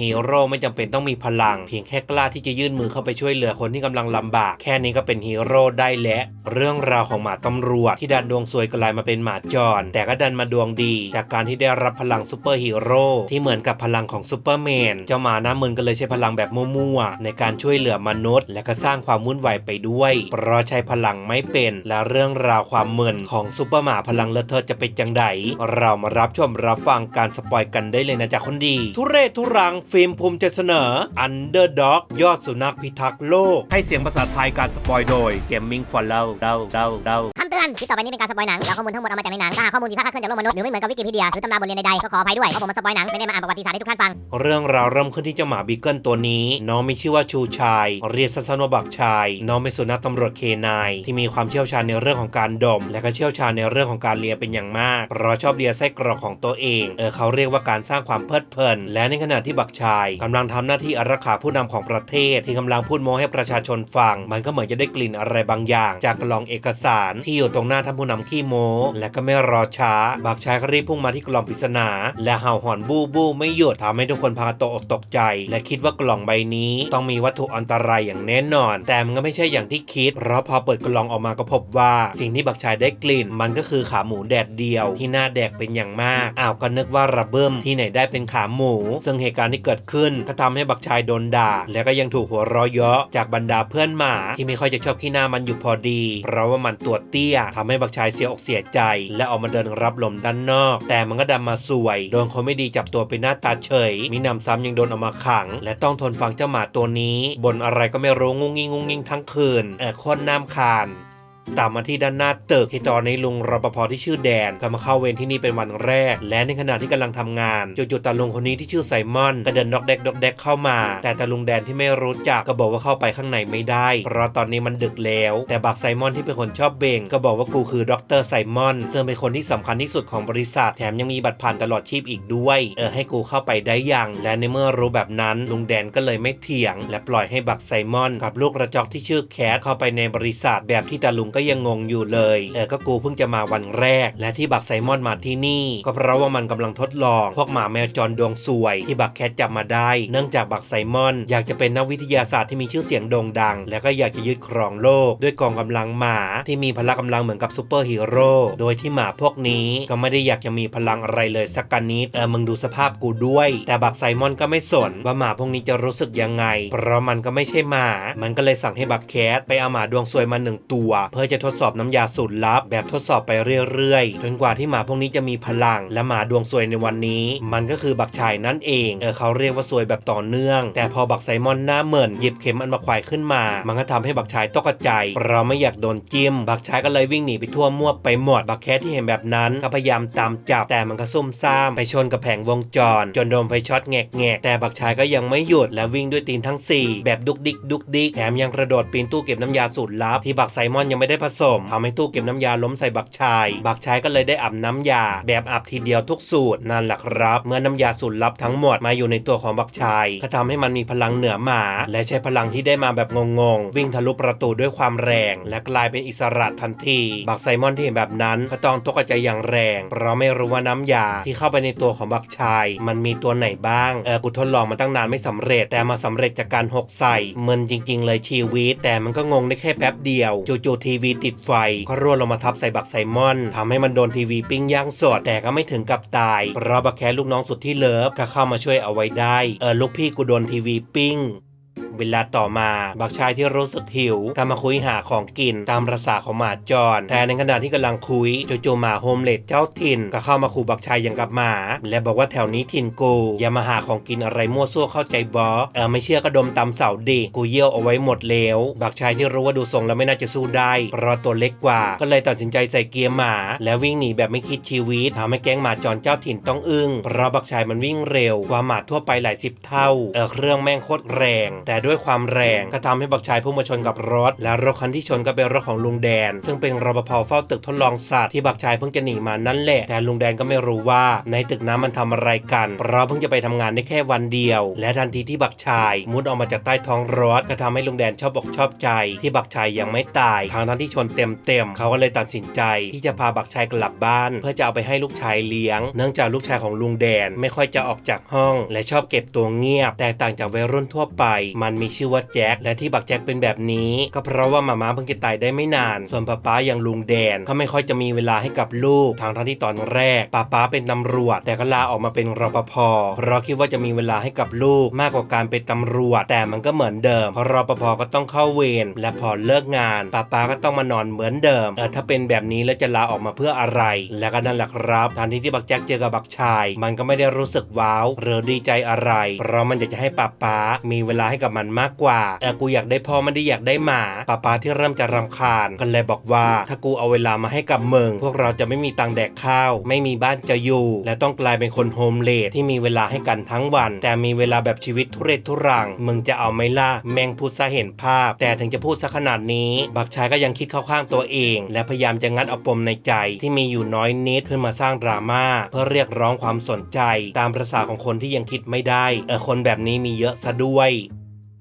ฮีโร่ไม่จำเป็นต้องมีพลัง เพียงแค่กล้าที่จะยื่นมือเข้าไปช่วยเหลือคนที่กำลังลำบาก แค่นี้ก็เป็นฮีโร่ได้แล้วเรื่องราวของหมาตำรวจ ที่ดันดวงซวยกลายมาเป็นหมาจร แต่ก็ดันมาดวงดี จากการที่ได้รับพลังซูเปอร์ฮีโร่ที่เหมือนกับพลังของซูเปอร์แมนเจ้าหมาหน้ามึนก็เลยใช้พลังแบบมั่วๆในการช่วยเหลือมนุษย์ และก็สร้างความวุ่นวายไปด้วย เพราะใช้พลังไม่เป็นและเรื่องราวความมึนของซูเปอร์หมาพลังเลอะเทอะจะเป็นจังไดเรามารับชมรับฟังการสปอยกันได้เลยนะจ๊ะคนดี ทุเรศทุรังฟิล์มภูมิใจเสนอ Underdog ยอดสุนัขพิทักษ์โลก ให้เสียงภาษาไทยการสปอยโดย Gaming for เราเดาเดาเดา อนคลิปต่อไปนี้เป็นการสปอยหนังแล้วข้อมูลทั้งหมดเอามาจากในหนังถ้าหากข้อมูลผิดพลาดคลาดเคลื่อนจากโลกมนุษย์หรือไม่เหมือนกับวิกิพีเดียหรือตำราบทเรียนใดๆก็ขออภัยด้วยเพราะผมมาสปอยหนังไม่ได้มาอ่านประวัติศาสตร์ให้ทุกท่านฟัง เรื่องราวเริ่มขึ้นที่เจ้าหมาบีเกิลตัวนี้ น้องมีชื่อว่าชูชาย เรียกสั้นๆว่าบักชาย น้องเป็นสุนัขตำรวจเคนายที่มีความเชี่ยวชาญในเรื่องของการดม และก็เชี่ยวชาญในเรื่องของการเลียเป็นอย่างมาก เพราะชอบเลียไส้กรอกของตัวเองเออเขาเรียกว่าการสร้างความเพลิดเพลิน และในขณะที่บักชายกำลังทำหน้าที่อารักขาผู้นำของประเทศ ที่กำลังพูดโม้ให้ประชาชนฟัง มันก็เหมือนจะได้กลิ่นอะไรบางอย่าง จากกล่องเอกสารที่อยู่ตรงหน้าท่านผู้นำขี้โม้และก็ไม่รอช้าบักชายก็รีบพุ่งมาที่กล่องปริศนา และเห่าหอนบู้บู้ไม่หยุดทำให้ทุกคนพากันตกอกตกใจ และคิดว่ากล่องใบนี้ต้องมีวัตถุอันตรายอย่างแน่นอน แต่มันก็ไม่ใช่อย่างที่คิด เพราะพอเปิดกล่องออกมาก็พบว่าสิ่งที่บักชายได้กลิ่น มันก็คือขาหมูแดดเดียวที่หน่าแดกเป็นอย่างมากอ้าวก็นึกว่าระเบิ้มที่ไหนได้เป็นขาหมู ซึ่งเหตุการณ์ที่เกิดขึ้นก็ทำให้บักชายโดนด่า และก็ยังถูกหัวเราะเยาะจากบรรดาเพื่อนหมาที่ไม่ค่อยจะชอบขี้หน้ามันอยู่พอดี เพราะว่ามันตัวเตี้ยทำให้บักชายเสียอกเสียใจ และออกมาเดินรับลมด้านนอก แต่มันก็ดันมาสวย โดนคนไม่ดีจับตัวเป็นหน้าตาเฉย มีหนำซ้ำยังโดนเออกมาขัง และต้องทนฟังเจ้าหมาตัวนี้บนอะไรก็ไม่รู้งุ้งงิงงุ้งงิงทั้งคืนเออคนน้ำคาน ตามมาที่ด้านหน้าตึกที่ตอนนี้ลุงรปภที่ชื่อแดนก็มาเข้าเวรที่นี่เป็นวันแรก และในขณะที่กำลังทำงานจู่ๆตาลุงคนนี้ที่ชื่อไซมอนก็เดินดอกแดกดอกแดกเข้ามา แต่ตาลุงแดนที่ไม่รู้จักก็บอกว่าเข้าไปข้างในไม่ได้ เพราะตอนนี้มันดึกแล้ว แต่บักไซมอนที่เป็นคนชอบเบ่ง ก็บอกว่ากูคือดรไซมอนซึ่งเป็นคนที่สำคัญที่สุดของบริษัท แถมยังมีบัตรผ่านตลอดชีพอีกด้วย เออให้กูเข้าไปได้ยังและในเมื่อรู้แบบนั้นลุงแดนก็เลยไม่เถียง และปล่อยให้บักไซมอนกับลูกกระจอกที่ชื่อแคทเข้าไปในบริษัทแบบที่ตาลุงก็ยังงงอยู่เลย เออก็กูเพิ่งจะมาวันแรก และที่บักไซมอนมาที่นี่ ก็เพราะว่ามันกำลังทดลอง พวกหมาแมวจรดวงสวย ที่บักแคทจับมาได้ เนื่องจากบักไซมอน อยากจะเป็นนักวิทยาศาสตร์ที่มีชื่อเสียงโด่งดัง และก็อยากจะยึดครองโลก ด้วยกองกำลังหมาที่มีพละกำลังเหมือนกับซูเปอร์ฮีโร่โดยที่หมาพวกนี้ก็ไม่ได้อยากจะมีพลังอะไรเลยสักกนิดเออมึงดูสภาพกูด้วย แต่บักไซมอนก็ไม่สนว่าหมาพวกนี้จะรู้สึกยังไง เพราะมันก็ไม่ใช่หมา มันก็เลยสั่งให้บักแคทไปเอาหมาดวงสวยมาหนึ่งตัว เพื่อื่อจะทดสอบน้ำยาสูตรลับ แบบทดสอบไปเรื่อยๆ จนกว่าที่หมาพวกนี้จะมีพลัง และหมาดวงสวยในวันนี้ มันก็คือบักชายนั่นเองเออเขาเรียกว่าสวยแบบต่อเนื่อง แต่พอบักไซมอนหน้าเหมือนหยิบเข็มอันมาควายขึ้นมา มันก็ทำให้บักชายตกใจ เราไม่อยากโดนจิ้ม บักชายก็เลยวิ่งหนีไปทั่วมั่วไปหมด บักแคทที่เห็นแบบนั้นก็พยายามตามจับ แต่มันก็ซุ่มซ่ามไปชนกับแผงวงจร จนโดนไฟช็อตแงกแงกๆแต่บักชายก็ยังไม่หยุดและวิ่งด้วยตีนทั้ง 4 แบบดุกดิกดุกดิกแถมยังกระโดดปีนตู้เก็บน้ำยาสูตรลับที่บักไซมอนยังไม่ได้ผสมทำให้ตู้เก็บน้ำยาล้มใส่บักชาย บักชายก็เลยได้อาบน้ำยา แบบอาบทีเดียวทุกสูตรนั่นแหละครับ เมื่อน้ำยาสูตรลับทั้งหมดมาอยู่ในตัวของบักชายก็ทำให้มันมีพลังเหนือหมา และใช้พลังที่ได้มาแบบงงๆวิ่งทะลุประตูด้วยความแรง และกลายเป็นอิสระทันที บักไซมอนที่เห็นแบบนั้นก็ต้องตกใจอย่างแรง เพราะไม่รู้ว่าน้ำยาที่เข้าไปในตัวของบักชาย มันมีตัวไหนบ้างเออกูทดลองมาตั้งนานไม่สำเร็จ แต่มาสำเร็จจากการหกใส่มึนจริง ๆ เลยชีวิต แต่มันก็งงได้แค่แป๊บเดียวจู่ๆทีวีติดไฟก็ร่วงลงมาทับใส่บักไซมอนทำให้มันโดนทีวีปิ้งย่างสด แต่ก็ไม่ถึงกับตายเพราะบักแคลูกน้องสุดที่เลิฟก็เข้ามาช่วยเอาไว้ได้ เออลูกพี่กูโดนทีวีปิ้ง เวลาต่อมา บักชายที่รู้สึกหิวก็มาคุยหาของกินตามประสาของหมาจรแต่ในขณะที่กำลังคุยจู่ๆหมาโฮมเลดเจ้าถิ่นก็เข้ามาขู่บักชายอย่างกับหมา และบอกว่าแถวนี้ถิ่นกู อย่ามาหาของกินอะไรมั่วซั่วเข้าใจบอเออไม่เชื่อก็ดมตามเสาดิกูเยี่ยวเอาไว้หมดแล้วบักชายที่รู้ว่าดูทรงแล้วไม่น่าจะสู้ได้เพราะตัวเล็กกว่า ก็เลยตัดสินใจใส่เกียร์หมา แล้ววิ่งหนีแบบไม่คิดชีวิตทำให้แก๊งหมาจรเจ้าถิ่นต้องอึ้งเพราะบักชายมันวิ่งเร็วกว่าหมาทั่วไปหลายสิบเท่าเออเครื่องแม่งโคตรแรง แต่ด้วยความแรงก็ทำให้บักชายพุ่งมาชนกับรถ และรถคันที่ชนก็เป็นรถของลุงแดน ซึ่งเป็นรปภเฝ้าตึกทดลองสัตว์ที่บักชายเพิ่งจะหนีมานั่นแหละ แต่ลุงแดนก็ไม่รู้ว่าในตึกน้ำมันทำอะไรกัน เพราะเพิ่งจะไปทำงานได้แค่วันเดียว และทันทีที่บักชายมุดออกมาจากใต้ท้องรถก็ทำให้ลุงแดนชอบอกชอบใจ ที่บักชายยังไม่ตายทางทั้งที่ชนเต็มเต็มๆเขาก็เลยตัดสินใจ ที่จะพาบักชายกลับบ้าน เพื่อจะเอาไปให้ลูกชายเลี้ยง เนื่องจากลูกชายของลุงแดนไม่ค่อยจะออกจากห้อง และชอบเก็บตัวเงียบแตกต่างจากวัยรุ่นทั่วไปมันมีชื่อว่าแจ็คและที่บักแจ็คเป็นแบบนี้ ก็เพราะว่ามาม่าเพิ่งจะตายได้ไม่นาน ส่วนป้าป้าอย่างลุงแดนก็ไม่ค่อยจะมีเวลาให้กับลูกทางทั้งที่ตอนแรกป้าป้าเป็นตำรวจ แต่ก็ลาออกมาเป็นรปภเพราะคิดว่าจะมีเวลาให้กับลูกมากกว่าการเป็นตำรวจ แต่มันก็เหมือนเดิมเพราะรปภก็ต้องเข้าเวรและพอเลิกงานป้าป้าก็ต้องมานอนเหมือนเดิมเออถ้าเป็นแบบนี้แล้วจะลาออกมาเพื่ออะไร และก็นั่นแหละครับทันทีที่บักแจ็คเจอกับบักชาย มันก็ไม่ได้รู้สึกว้าวหรือดีใจอะไร เพราะมันอยากจะให้ป้าป้ามีเวลาให้กับมันมากกว่า แต่กูอยากได้พ่อไม่ได้อยากได้หมาป้าป้าที่เริ่มจะรำคาญก็เลยบอกว่า ถ้ากูเอาเวลามาให้กับเมึงพวกเราจะไม่มีตังแดกข้าว ไม่มีบ้านจะอยู่ และต้องกลายเป็นคนโฮมเลดที่มีเวลาให้กันทั้งวัน แต่มีเวลาแบบชีวิตทุเรศทุรังมึงจะเอาไม่ล่ะแมงพูดซะเห็นภาพ แต่ถึงจะพูดซะขนาดนี้ บักชายก็ยังคิดเข้าข้างตัวเอง และพยายามจะงัดเอาปมในใจที่มีอยู่น้อยนิดขึ้นมาสร้างดราม่าเพื่อเรียกร้องความสนใจ ตามประษาของคนที่ยังคิดไม่ได้เออคนแบบนี้มีเยอะซะด้วย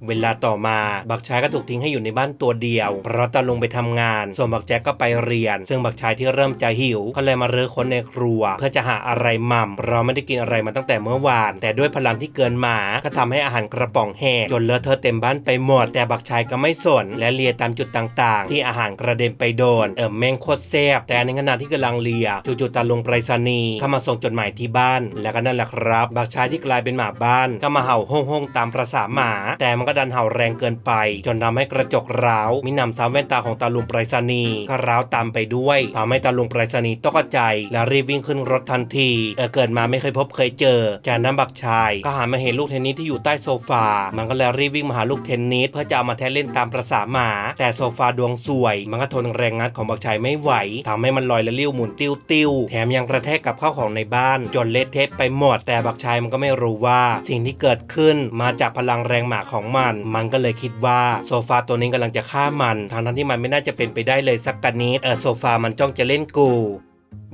เวลาต่อมาบักชายก็ถูกทิ้งให้อยู่ในบ้านตัวเดียว เพราะตาลุงไปทำงาน ส่วนบักแจ็คก็ไปเรียน ซึ่งบักชายที่เริ่มจะหิวก็เลยมาเรื้อค้นในครัว เพื่อจะหาอะไรหม่ำเพราะไม่ได้กินอะไรมาตั้งแต่เมื่อวาน แต่ด้วยพลังที่เกินมาก็ทำให้อาหารกระป๋องแห้งจนเลอะเทอะเต็มบ้านไปหมด แต่บักชายก็ไม่สน และเลียตามจุดต่างๆ ที่อาหารกระเด็นไปโดน เออแม่งโคตรแซ่บแต่ในขณะที่กำลังเลียจู่ๆตาลุงไปรษณีย์เข้ามาส่งจดหมายที่บ้าน และก็นั่นแหละครับ บักชายที่กลายเป็นหมาบ้านก็มาเห่าห้องๆตามประษาหมา แต่มันก็ดันเห่าแรงเกินไป จนทำให้กระจกร้าว มีหนำซ้ำแว่นตาของตาลุงไปรษณีย์ก็ร้าวตามไปด้วยทำให้ตาลุงไปรษณีย์ตกใจ และรีบวิ่งขึ้นรถทันทีเออเกิดมาไม่เคยพบเคยเจอจากนั้นบักชาย ก็หันมาเห็นลูกเทนนิสที่อยู่ใต้โซฟา มันก็เลยรีบวิ่งมาหาลูกเทนนิสเพื่อจะเอามาแทะเล่นตามประษาหมา แต่โซฟาดวงสวย มันก็ทนแรงงัดของบักชายไม่ไหวทำให้มันลอยและเลิ้ยวหมุนติ้วติ้วแถมยังกระแทกกับข้าวของในบ้าน จนเละเทะไปหมดแต่บักชายมันก็ไม่รู้ว่า สิ่งที่เกิดขึ้นมาจากพลังแรงหมาของมันมันก็เลยคิดว่าโซฟาตัวนี้กำลังจะฆ่ามันทางทั้งที่มันไม่น่าจะเป็นไปได้เลยสักกะนิดเออโซฟามันจ้องจะเล่นกู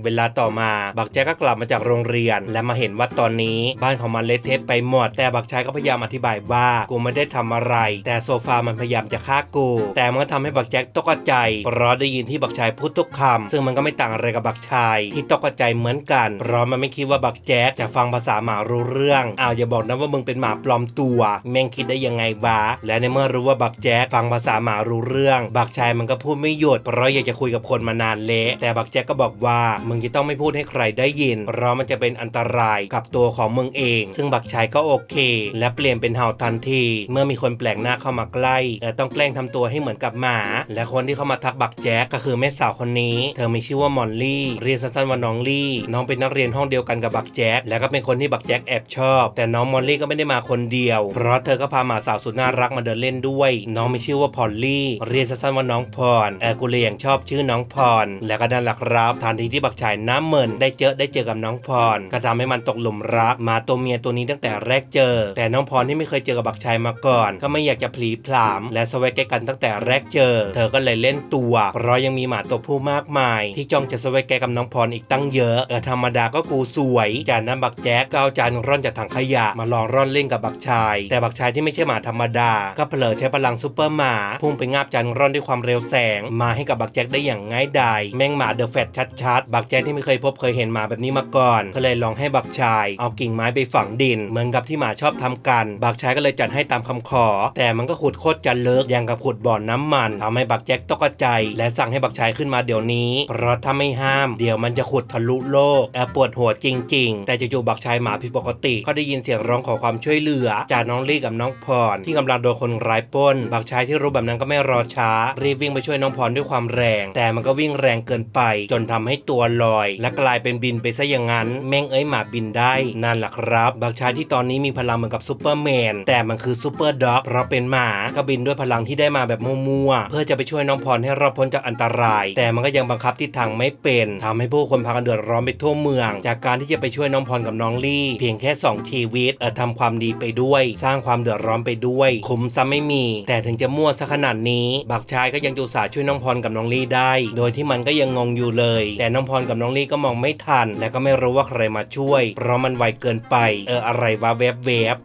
เวลาต่อมาบักแจ๊กก็กลับมาจากโรงเรียน และมาเห็นว่าตอนนี้บ้านของมันเละเทะไปหมด แต่บักชายก็พยายามอธิบายว่ากูไม่ได้ทำอะไร แต่โซฟามันพยายามจะฆ่ากู แต่มันก็ทำให้บักแจ๊กตกใจ เพราะได้ยินที่บักชายพูดทุกคำซึ่งมันก็ไม่ต่างอะไรกับบักชายที่ตกใจเหมือนกัน เพราะมันไม่คิดว่าบักแจ๊กจะฟังภาษาหมารู้เรื่องอ้าวอย่าบอกนะว่ามึงเป็นหมาปลอมตัวแม่งคิดได้ยังไงวะและในเมื่อรู้ว่าบักแจ๊กฟังภาษาหมารู้เรื่อง บักชายมันก็พูดไม่หยุดเพราะอยากจะคุยกับคนมานานเละแต่บักแจ๊กก็บอกว่ามึงจะต้องไม่พูดให้ใครได้ยิน เพราะมันจะเป็นอันตรายกับตัวของมึงเอง ซึ่งบักชายก็โอเค และเปลี่ยนเป็นเห่าทันที เมื่อมีคนแปลกหน้าเข้ามาใกล้และต้องแกล้งทำตัวให้เหมือนกับหมา และคนที่เข้ามาทักบักแจ๊กก็คือแม่สาวคนนี้ เธอมีชื่อว่ามอนลี่ เรียนสั้นๆว่าน้องลี่ น้องเป็นนักเรียนห้องเดียวกันกับบักแจ๊กและก็เป็นคนที่บักแจ๊กแอบชอบ แต่น้องมอนลี่ก็ไม่ได้มาคนเดียว เพราะเธอก็พาหมาสาวสุดน่ารักมาเดินเล่นด้วย น้องมีชื่อว่าพอลลี่ เรียนสั้นๆว่าน้องพรเอกูเลยอย่างชอบชื่อน้องพรและก็นั่นแหละครับทันทีที่บักชายน้ำเมินได้เจอได้เจอกับน้องพร ก็ทำให้มันตกหลุมรักมาตัวเมียตัวนี้ตั้งแต่แรกเจอ แต่น้องพรที่ไม่เคยเจอกับบักชายมาก่อน ก็ไม่อยากจะพลีพลาม และสวัสดกันตั้งแต่แรกเจอ เธอก็เลยเล่นตัวเพราะยังมีหมาตัวผู้มากมาย ที่จ้องจะสวัสดกับน้องพรอีกตั้งเยอะเออธรรมดาก็กูสวยจากนั้นบักแจ๊กก็เอาจานร่อนจากถังขยะมาลองร่อนเล่นกับบักชาย แต่บักชายที่ไม่ใช่หมาธรรมดา ก็เผลอใช้พลังซูเปอร์หมาพุ่งไปงาบจานร่อนด้วยความเร็วแสง มาให้กับบักแจ๊กได้อย่างง่ายดายแม่งหมาเดอะแฟตชัดบักแจ๊กที่ไม่เคยพบเคยเห็นหมาแบบนี้มาก่อน ก็เลยลองให้บักชาย เอากิ่งไม้ไปฝังดิน เหมือนกับที่หมาชอบทำกัน บักชายก็เลยจัดให้ตามคำขอ แต่มันก็ขุดโคตรจะเลิกอย่างกับขุดบ่อนน้ำมันทำให้บักแจ็คตกใจ และสั่งให้บักชายขึ้นมาเดี๋ยวนี้ เพราะถ้าไม่ห้าม เดี๋ยวมันจะขุดทะลุโลกแอบปวดหัวจริง ๆ แต่จู่ๆบักชายหมาผิดปกติ ก็ได้ยินเสียงร้องขอความช่วยเหลือ จากน้องลี่กับน้องพร ที่กำลังโดนคนร้ายปล้น บักชายที่รู้แบบนั้นก็ไม่รอช้า รีบวิ่งไปช่วยน้องพรด้วยความแรง แต่มันก็วิ่งแรงเกินไป จนทำให้ตัวลอย และกลายเป็นบินไปซะอย่างนั้น แม่งเอ้ยหมาบินได้นั่นแหละครับบักชายที่ตอนนี้มีพลังเหมือนกับซูเปอร์แมนแต่มันคือซูเปอร์ด็อกเพราะเป็นหมาก็บินด้วยพลังที่ได้มาแบบมั่วๆเพื่อจะไปช่วยน้องพรให้รอดพ้นจากอันตราย แต่มันก็ยังบังคับทิศทางไม่เป็นทำให้ผู้คนพากันเดือดร้อนไปทั่วเมือง จากการที่จะไปช่วยน้องพรกับน้องลี่ เพียงแค่สองชีวิตเออทำความดีไปด้วย สร้างความเดือดร้อนไปด้วยคุ้มซะไม่มี แต่ถึงจะมั่วซะขนาดนี้ บักชายก็ยังจูสาช่วยน้องพรกับน้องลี่ได้ โดยที่มันก็ยังงงอยู่เลย แต่น้องพรกับน้องลี่ก็มองไม่ทัน และก็ไม่รู้ว่าใครมาช่วย เพราะมันไวเกินไป เอออะไรวะแวบๆบ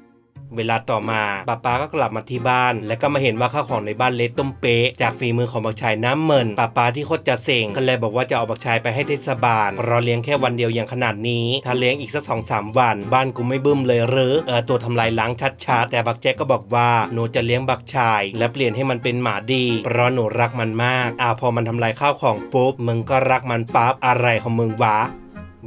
เวลาต่อมาป้าป้าก็กลับมาที่บ้าน และก็มาเห็นว่าข้าวของในบ้านเละต้มเป๊ะจากฝีมือของบักชายน้ำเมินป้าป้าที่โคตรจะเซ็งก็เลยบอกว่าจะเอาบักชายไปให้เทศบาลเพราะเลี้ยงแค่วันเดียวอย่างขนาดนี้ถ้าเลี้ยงอีกสักสองสามวัน บ้านกูไม่บึ้มเลยหรือเออตัวทำลายล้างชัดๆแต่บักแจ๊กก็บอกว่าหนูจะเลี้ยงบักชาย และเปลี่ยนให้มันเป็นหมาดี เพราะหนูรักมันมากอ่าพอมันทำลายข้าวของปุ๊บมึงก็รักมันปั๊บอะไรของมึงวะ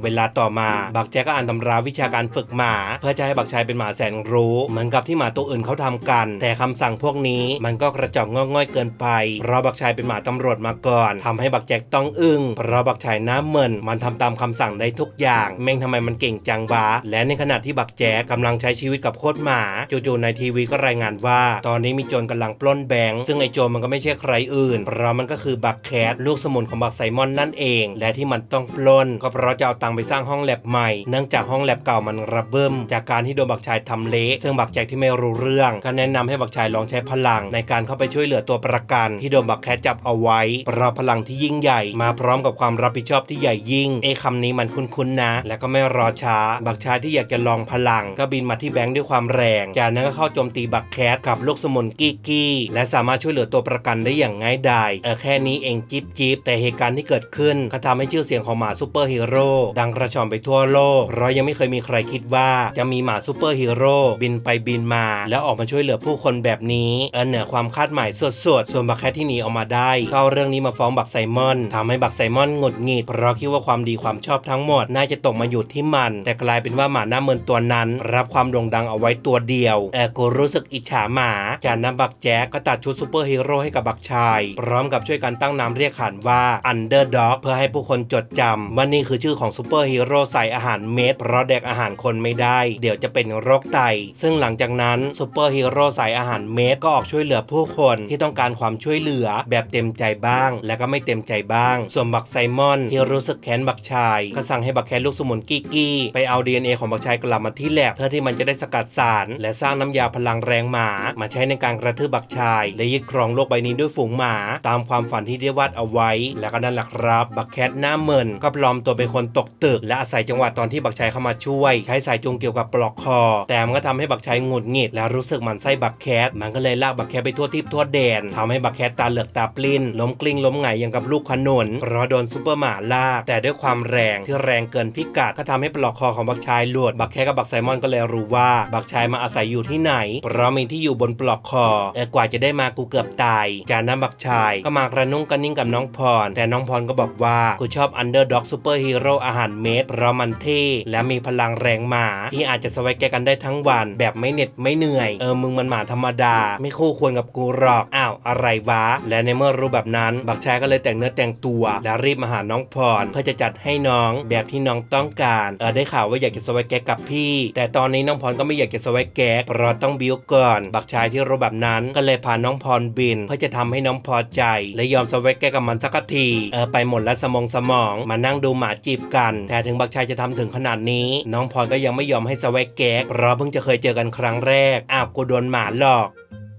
เวลาต่อมาบักแจ๊กก็อ่านตำราวิชาการฝึกหมา เพื่อจะให้บักชายเป็นหมาแสนรู้ เหมือนกับที่หมาตัวอื่นเขาทำกัน แต่คำสั่งพวกนี้มันก็กระจอกงอง่อยเกินไปเพราะบักชายเป็นหมาตำรวจมาก่อนทำให้บักแจ๊กต้องอึ้งเพราะบักชายน้าเมินมันทำตามคำสั่งได้ทุกอย่างแม่งทำไมมันเก่งจังวะและในขณะที่บักแจ๊กกำลังใช้ชีวิตกับโคตรหมาจู่ๆในทีวีก็รายงานว่า ตอนนี้มีโจรกำลังปล้นแบงค์ซึ่งไอโจรมันก็ไม่ใช่ใครอื่นเพราะมันก็คือบักแคทลูกสมุนของบักไซมอนนั่นเอง และที่มันต้องปล้นก็เพราะจะเอาตังค์ไปสร้างห้องแลบใหม่ เนื่องจากห้องแลบเก่ามันระเบิมจากการที่โดนบักชายทำเละซึ่งบักแจกที่ไม่รู้เรื่องก็แนะนำให้บักชายลองใช้พลัง ในการเข้าไปช่วยเหลือตัวประกัน ที่โดนบักแคทจับเอาไว้เพราะพลังที่ยิ่งใหญ่มาพร้อมกับความรับผิดชอบที่ใหญ่ยิ่งเอะคำนี้มันคุ้นๆนะ และก็ไม่รอช้า บักชายที่อยากจะลองพลัง ก็บินมาที่แบงค์ด้วยความแรง จากนั้นก็เข้าโจมตีบักแคทกับลูกสมุนกี้กี้และสามารถช่วยเหลือตัวประกันได้อย่างง่ายดายเออแค่นี้เองจิ๊บจิ๊บแต่เหตุการณ์ที่เกิดขึ้นก็ทำให้ชื่อเสียงของหมาซูเปอร์ฮีโร่ดังกระชอนไปทั่วโลก เพราะยังไม่เคยมีใครคิดว่าจะมีหมาซูเปอร์ฮีโร่บินไปบินมา แล้วออกมาช่วยเหลือผู้คนแบบนี้เออเหนือความคาดหมายสุดๆส่วนบักแคทที่หนีออกมาได้ก็เอาเรื่องนี้มาฟ้องบักไซมอนทำให้บักไซมอนหงุดหงิดเพราะคิดว่าความดีความชอบทั้งหมด น่าจะตกมาอยู่ที่มัน แต่กลายเป็นว่าหมาหน้าเมินตัวนั้น รับความโด่งดังเอาไว้ตัวเดียวเออกูรู้สึกอิจฉาหมา จากนั้นบักแจ๊กก็ตัดชุดซูเปอร์ฮีโร่ให้กับบักชาย พร้อมกับช่วยกันตั้งนามเรียกขานว่า Underdog เพื่อให้ผู้คนจดจำว่านี่คือชื่อของซูปอร์ฮีโร่ใส่อาหารเม็ดเพราะแดกอาหารคนไม่ได้ เดี๋ยวจะเป็นโรคไต ซึ่งหลังจากนั้นซูเปอร์ฮีโร่ใส่อาหารเม็ดก็ออกช่วยเหลือผู้คนที่ต้องการความช่วยเหลือแบบเต็มใจบ้าง และก็ไม่เต็มใจบ้าง ส่วนบักไซมอนที่รู้สึกแค้นบักชาย ก็สั่งให้บักแคทลูกสมุนกี้กี้ไปเอา DNA ของบักชายกลับมาที่แลบเพื่อที่มันจะได้สกัดสาร และสร้างน้ำยาพลังแรงหมา มาใช้ในการกระทืบบักชาย และยึดครองโลกใบนี้ด้วยฝูงหมา ตามความฝันที่ได้วาดเอาไว้ และก็นั่นแหละครับ บักแคทหน้าเมินก็ปลอมตัวเป็นคนตกตึก และอาศัยจังหวะตอนที่บักชายเข้ามาช่วย ใช้สายจูงเกี่ยวกับปลอกคอ แต่มันก็ทำให้บักชายหงุดหงิดและรู้สึกหมันไส้บักแคทมันก็เลยลากบักแคทไปทั่วทิพย์ทั่วแดนทำให้บักแคทตาเหลือกตาปลิ้นล้มกลิ้งล้มหงอย่างกับลูกขนุนราะโดนซูเปอร์หมาลาก แต่ด้วยความแรงที่แรงเกินพิกัดก็ทำให้ปลอกคอของบักชายหลุดบักแคทกับบักไซมอนก็เลยรู้ว่าบักชายมาอาศัยอยู่ที่ไหนเพราะมีที่อยู่บนปลอกคอแต่กว่าจะได้มากูเกือบตายจากนั้นบักชายก็มากระนุ่งกระนิ่งกับน้องพร แต่น้องพรก็บอกว่ากูชอบอันเดอร์ด็อกซูเปอร์ฮีโร่อาหารเม็ดเพราะมันเท่และมีพลังแรงหมาที่อาจจะสวัยแกกันได้ทั้งวัน แบบไม่เหน็ดไม่เหนื่อย เออมึงมันหมาธรรมดา ไม่คู่ควรกับกูหรอกอ้าวอะไรวะ และในเมื่อรู้แบบนั้น บักชายก็เลยแต่งเนื้อแต่งตัว และรีบมาหาน้องพร เพื่อจะจัดให้น้องแบบที่น้องต้องการเออได้ข่าวว่าอยากจะสวัยแกกับพี่ แต่ตอนนี้น้องพรก็ไม่อยากจะสวัยแกเพราะต้องบิ้วก่อน บักชายที่รู้แบบนั้นก็เลยพาน้องพรบิน เพื่อจะทำให้น้องพอใจ และยอมสวัยแกกับมันสักทีเออไปหมดแล้วสมองสมองมานั่งดูหมาจีบกันแต่ถึงบักชายจะทำถึงขนาดนี้ น้องพรก็ยังไม่ยอมให้สวัยแกเพราะเพิ่งจะเคยเจอกันครั้งแรกอ้าวกูโดนหมาหลอก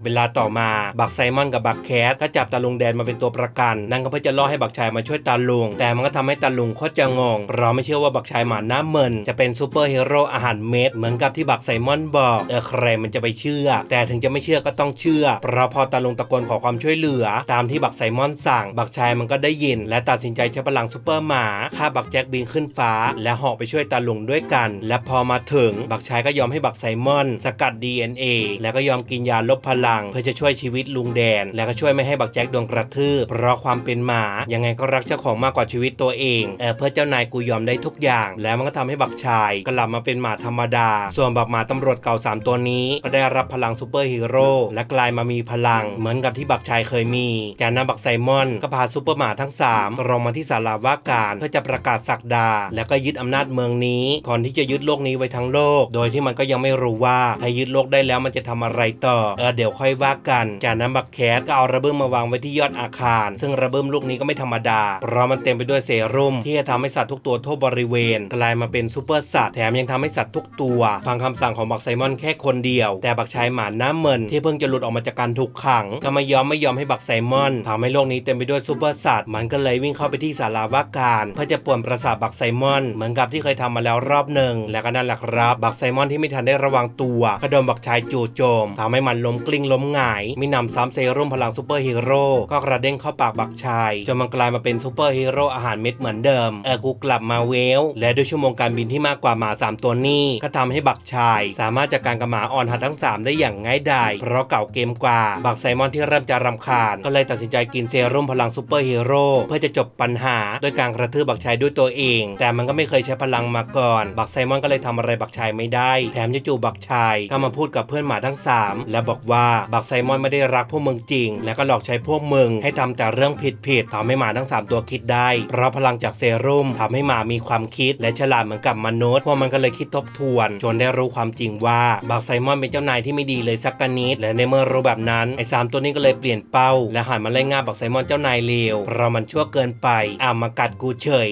เวลาต่อมาบักไซมอนกับบักแคทก็จับตาลุงแดนมาเป็นตัวประกัน นั่นก็เพื่อจะล่อให้บักชายมาช่วยตาลุง แต่มันก็ทำให้ตาลุงโคตรจะงงเพราะไม่เชื่อว่าบักชายหมาหน้าเมินจะเป็นซูเปอร์ฮีโร่อาหารเม็ดเหมือนกับที่บักไซมอนบอกเออใครมันจะไปเชื่อ แต่ถึงจะไม่เชื่อก็ต้องเชื่อเพราะพอตาลุงตะโกนขอความช่วยเหลือ ตามที่บักไซมอนสั่ง บักชายมันก็ได้ยิน และตัดสินใจใช้พลังซูเปอร์หมาฆ่าบักแจ็คบินขึ้นฟ้า และเหาะไปช่วยตาลุงด้วยกัน และพอมาถึงบักชายก็ยอมให้บักไซมอน สกัด DNA แล้วก็ยอมกินยาลบพลังังเพื่อจะช่วยชีวิตลุงแดน และก็ช่วยไม่ให้บักแจ็คโดนกระทืบเพราะความเป็นหมายังไงก็รักเจ้าของมากกว่าชีวิตตัวเองเออเพื่อเจ้านายกูยอมได้ทุกอย่าง แล้วมันก็ทำให้บักชายกลับมาเป็นหมาธรรมดา ส่วนบักหมาตำรวจเก่าสามตัวนี้ ก็ได้รับพลังซูเปอร์ฮีโร่และกลายมามีพลัง เหมือนกับที่บักชายเคยมีจากนั้นบักไซมอนก็พาซูเปอร์หมาทั้งสามตรงมาที่ศาลาว่าการเพื่อจะประกาศสักดา แล้วก็ยึดอำนาจเมืองนี้ก่อนที่จะยึดโลกนี้ไว้ทั้งโลก โดยที่มันก็ยังไม่รู้ว่าถ้ายึดโลกได้แล้วมันจะทำอะไรต่อเออเดี๋ยวค่อยว่ากัน จากนั้นบักแคทก็เอาระเบิดมาวางไว้ที่ยอดอาคาร ซึ่งระเบิดลูกนี้ก็ไม่ธรรมดา เพราะมันเต็มไปด้วยเซรุ่มที่จะทำให้สัตว์ทุกตัวทั่วบริเวณ กลายมาเป็นซูเปอร์สัตว์แถมยังทำให้สัตว์ทุกตัว ฟังคำสั่งของบักไซมอนแค่คนเดียว แต่บักชายหมาน้าเมินที่เพิ่งจะหลุดออกมาจากการถูกขัง ก็ไม่ยอมไม่ยอมให้บักไซมอนทำให้โลกนี้เต็มไปด้วยซูเปอร์สัตว์มันก็เลยวิ่งเข้าไปที่ศาลาว่าการ เพื่อจะป่วนประสาทบักไซมอน เหมือนกับที่เคยทำมาแล้วรอบหนึ่งและก็นั่นแหละครับบักไซมอนที่ไม่ทันได้ระวังตัวก็โดนบักชายจู่โจมทำให้มันล้มกลิ้งล้มหงาย มีหนำซ้ำเซรุ่มพลังซูเปอร์ฮีโร่ก็กระเด้งเข้าปากบักชายจนมันกลายมาเป็นซูเปอร์ฮีโร่อาหารเม็ดเหมือนเดิม เออกูกลับมาเวล และด้วยชั่วโมงการบินที่มากกว่าหมา 3 ตัวนี้ ก็ทำให้บักชาย สามารถจัดการกับหมาอ่อนหัดทั้ง 3 ได้อย่างง่ายดายเพราะเก่าเกมกว่า บักไซมอนที่เริ่มจะรำคาญ ก็เลยตัดสินใจกินเซรุ่มพลังซูเปอร์ฮีโร่เพื่อจะจบปัญหาโดยการกระทืบบักชายด้วยตัวเอง แต่มันก็ไม่เคยใช้พลังมาก่อน บักไซมอนก็เลยทำอะไรบักชายไม่ได้ แถมจู่ๆบักชายก็มาพูดกับเพื่อนหมาทั้ง 3 และบอกว่าบักไซมอนไม่ได้รักพวกมึงจริง และก็หลอกใช้พวกมึง ให้ทำแต่เรื่องผิดๆทำให้หมาทั้ง 3 ตัวคิดได้ เพราะพลังจากเซรุ่มทำให้หมามีความคิด และฉลาดเหมือนกับมนุษย์พวกมันก็เลยคิดทบทวน จนได้รู้ความจริงว่าบักไซมอนเป็นเจ้านายที่ไม่ดีเลยสักกนิดและในเมื่อรู้แบบนั้นไอ้สามตัวนี้ก็เลยเปลี่ยนเป้า และหันมาไล่ง่าบักไซมอนเจ้านายเลวเพราะมันชั่วเกินไปอ่ามากัดกูเฉย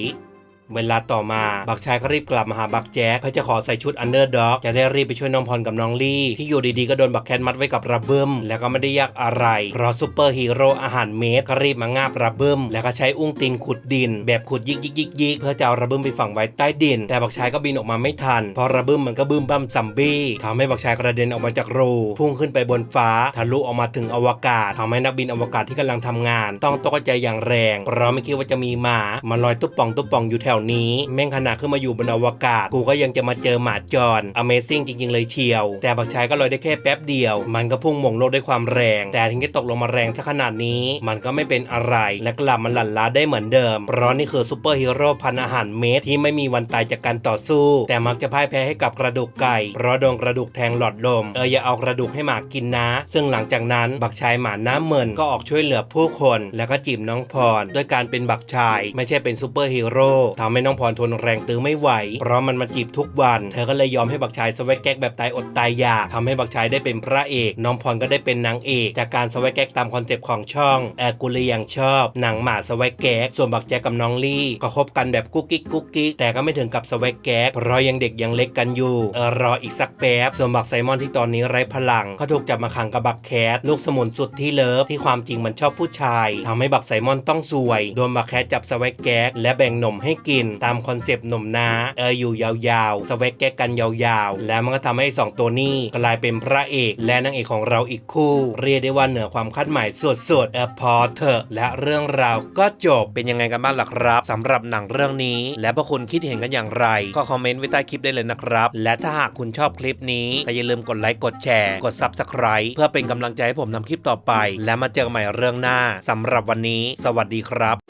เวลาต่อมาบักชายก็รีบกลับมาหาบักแจ๊คเพื่อจะขอใส่ชุดอันเดอร์ด็อกจะได้รีบไปช่วยน้องพรกับน้องลี่ ที่อยู่ดีๆก็โดนบักแคทมัดไว้กับระเบิมแล้วก็ไม่ได้ยากอะไรเพราะซูเปอร์ฮีโร่อาหารเม็ดก็รีบมางาบระเบิมแล้วก็ใช้อุ้งติงขุดดิน แบบขุดยิกยิกยิกยิกเพื่อจะเอาระเบิมไปฝังไว้ใต้ดิน แต่บักชายก็บินออกมาไม่ทันเพราะระเบิมมันก็บึ้มบั้มซัมบี้ทำให้บักชายกระเด็นออกมาจากรูพุ่งขึ้นไปบนฟ้าทะลุออกมาถึงอวกาศทำให้นักบินอวกาศที่กำลังทำงาน ต้องตกใจอย่างแรงเพราะไม่คิดว่าจะมีหมามาลอยตุ๊บป่องตุ๊บป่องอยู่แถวนี้ แม่งขนาดขึ้นมาอยู่บนอวกาศ กูก็ยังจะมาเจอหมาจร Amazing จริง ๆ เลยเชียว แต่บักชายก็ลอยได้แค่แป๊บเดียว มันก็พุ่งหม่งโลกด้วยความแรง แต่ถึงจะตกลงมาแรงซะขนาดนี้ มันก็ไม่เป็นอะไรและกลับมาหลั่นล้าได้เหมือนเดิม เพราะนี่คือซูเปอร์ฮีโร่พันอาหารเม็ดที่ไม่มีวันตายจากการต่อสู้ แต่มักจะพ่ายแพ้ให้กับกระดูกไก่ เพราะโดนกระดูกแทงหลอดลม เอออย่าเอากระดูกให้หมากินนะ ซึ่งหลังจากนั้นบักชายหมาหน้าเมินก็ออกช่วยเหลือผู้คน แล้วก็จีบน้องพร ด้วยการเป็นบักชาย ไม่ใช่เป็นซูเปอร์ฮีโร่ททำให้น้องพรทนแรงตื้อไม่ไหว เพราะมันมาจีบทุกวัน เธอก็เลยยอมให้บักชายสวักแก๊กแบบตายอดตายอยากทำให้บักชายได้เป็นพระเอก น้องพรก็ได้เป็นนางเอก จากการสวักแก๊กตามคอนเซปต์ของช่องแอร์กูลยยังชอบหนังหมาสวักแก๊กส่วนบักแจ๊กกับน้องลี่ ก็คบกันแบบกุ๊กกิ๊กกุ๊กกิ๊กแต่ก็ไม่ถึงกับสวักแก๊กเพราะยังเด็กยังเล็กกันอยู่เออรออีกสักแป๊บส่วนบักไซมอนที่ตอนนี้ไร้พลังก็ถูกจับมาขังกับบักแคทลูกสมุนสุดที่เลิฟที่ความจริงมันชอบผู้ชายทำให้บักไซมอนต้องซวยโดนบักแคทจับสวักแก๊กและแบ่งนมให้กินตามคอนเซปต์นมน้าเอออยู่ยาวๆสเวกแกกกันยาวๆ แล้วมันก็ทำให้สองตัวนี้กลายเป็นพระเอกและนางเอกของเราอีกคู่ เรียกได้ว่าเหนือความคาดหมายสุดๆเออพอเถอะและเรื่องราวก็จบเป็นยังไงกันบ้างล่ะครับสำหรับหนังเรื่องนี้ และพวกคุณคิดเห็นกันอย่างไร ก็คอมเมนต์ไว้ใต้คลิปได้เลยนะครับ และถ้าหากคุณชอบคลิปนี้ก็อย่าลืมกดไลค์กดแชร์กด Subscribe เพื่อเป็นกำลังใจให้ผมทำคลิปต่อไป และมาเจอกันใหม่เรื่องหน้าสำหรับวันนี้ สวัสดีครับ